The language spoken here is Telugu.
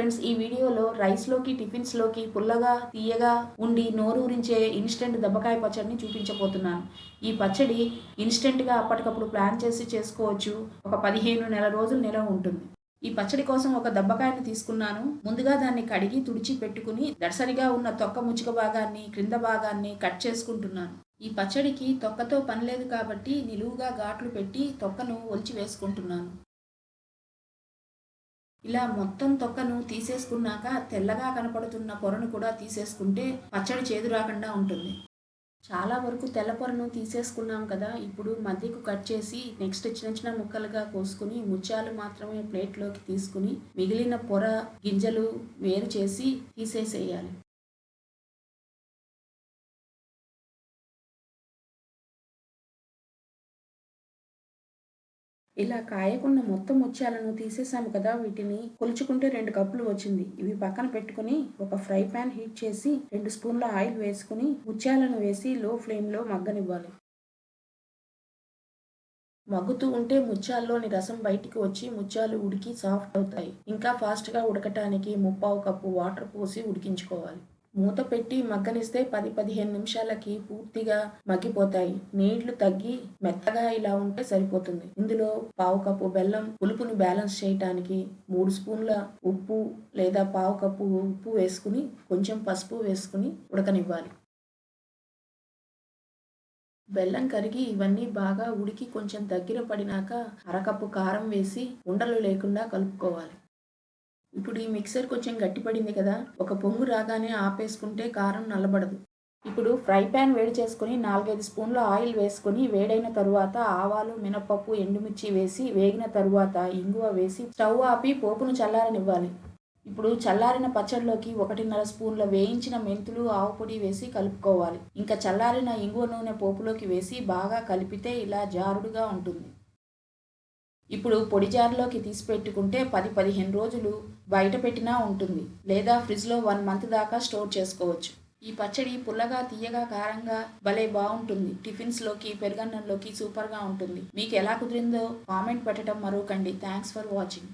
ఫ్రెండ్స్ ఈ వీడియోలో రైస్లోకి టిఫిన్స్లోకి పుల్లగా తీయగా ఉండి నోరూరించే ఇన్స్టెంట్ దెబ్బకాయ పచ్చడిని చూపించబోతున్నాను. ఈ పచ్చడి ఇన్స్టెంట్గా అప్పటికప్పుడు ప్లాన్ చేసి చేసుకోవచ్చు. ఒక పదిహేను నెల రోజులు నిలవ ఉంటుంది. ఈ పచ్చడి కోసం ఒక దెబ్బకాయని తీసుకున్నాను. ముందుగా దాన్ని కడిగి తుడిచి పెట్టుకుని దర్శనిగా ఉన్న తొక్క ముచ్చుక భాగాన్ని క్రింద భాగాన్ని కట్ చేసుకుంటున్నాను. ఈ పచ్చడికి తొక్కతో పని లేదు కాబట్టి నిలువుగా ఘాట్లు పెట్టి తొక్కను ఒలిచి వేసుకుంటున్నాను. ఇలా మొత్తం తొక్కను తీసేసుకున్నాక తెల్లగా కనపడుతున్న పొరను కూడా తీసేసుకుంటే పచ్చడి చేదు రాకుండా ఉంటుంది. చాలా వరకు తెల్ల పొరను తీసేసుకున్నాం కదా ఇప్పుడు మధ్యకు కట్ చేసి నెక్స్ట్ చిన్న చిన్న ముక్కలుగా కోసుకుని ముత్యాలు మాత్రమే ప్లేట్లోకి తీసుకుని మిగిలిన పొర గింజలు వేరు చేసి తీసేసేయాలి. ఇలా కాయకున్న మొత్తం ముత్యాలను తీసేసాము కదా వీటిని కొలుచుకుంటే రెండు కప్పులు వచ్చింది. ఇవి పక్కన పెట్టుకుని ఒక ఫ్రై ప్యాన్ హీట్ చేసి రెండు స్పూన్ల ఆయిల్ వేసుకుని ముత్యాలను వేసి లో ఫ్లేమ్లో మగ్గనివ్వాలి. మగ్గుతూ ఉంటే ముత్యాల్లోని రసం బయటికి వచ్చి ముత్యాలు ఉడికి సాఫ్ట్ అవుతాయి. ఇంకా ఫాస్ట్గా ఉడకటానికి ముప్పావు కప్పు వాటర్ పోసి ఉడికించుకోవాలి. మూత పెట్టి మగ్గనిస్తే పది పదిహేను నిమిషాలకి పూర్తిగా మగ్గిపోతాయి. నీళ్ళు తగ్గి మెత్తగా ఇలా ఉంటే సరిపోతుంది. ఇందులో పావు కప్పు బెల్లం పులుపుని బ్యాలెన్స్ చేయటానికి మూడు స్పూన్ల ఉప్పు లేదా పావు కప్పు ఉప్పు వేసుకుని కొంచెం పసుపు వేసుకుని ఉడకనివ్వాలి. బెల్లం కరిగి ఇవన్నీ బాగా ఉడికి కొంచెం దగ్గర పడినాక అరకప్పు కారం వేసి ఉండలు లేకుండా కలుపుకోవాలి. ఇప్పుడు ఈ మిక్సర్ కొంచెం గట్టిపడింది కదా ఒక పొంగు రాగానే ఆపేసుకుంటే కారం నల్లబడదు. ఇప్పుడు ఫ్రై ప్యాన్ వేడి చేసుకుని నాలుగైదు స్పూన్ల ఆయిల్ వేసుకుని వేడైన తరువాత ఆవాలు మినపప్పు ఎండుమిర్చి వేసి వేగిన తరువాత ఇంగువ వేసి స్టవ్ ఆపి పోపును చల్లారనివ్వాలి. ఇప్పుడు చల్లారిన పచ్చడిలోకి ఒకటిన్నర స్పూన్ల వేయించిన మెంతులు ఆవు పొడి వేసి కలుపుకోవాలి. ఇంకా చల్లారిన ఇంగువ నూనె పోపులోకి వేసి బాగా కలిపితే ఇలా జారుడుగా ఉంటుంది. ఇప్పుడు పొడి జార్లోకి తీసి పెట్టుకుంటే పది పదిహేను రోజులు బయట పెట్టినా ఉంటుంది. లేదా ఫ్రిడ్జ్లో వన్ మంత్ దాకా స్టోర్ చేసుకోవచ్చు. ఈ పచ్చడి పుల్లగా తీయగా కారంగా భలే బాగుంటుంది. టిఫిన్స్లోకి పెరుగన్నంలోకి సూపర్గా ఉంటుంది. మీకు ఎలా కుదిరిందో కామెంట్ పెట్టడం మరొకండి. Thanks for watching.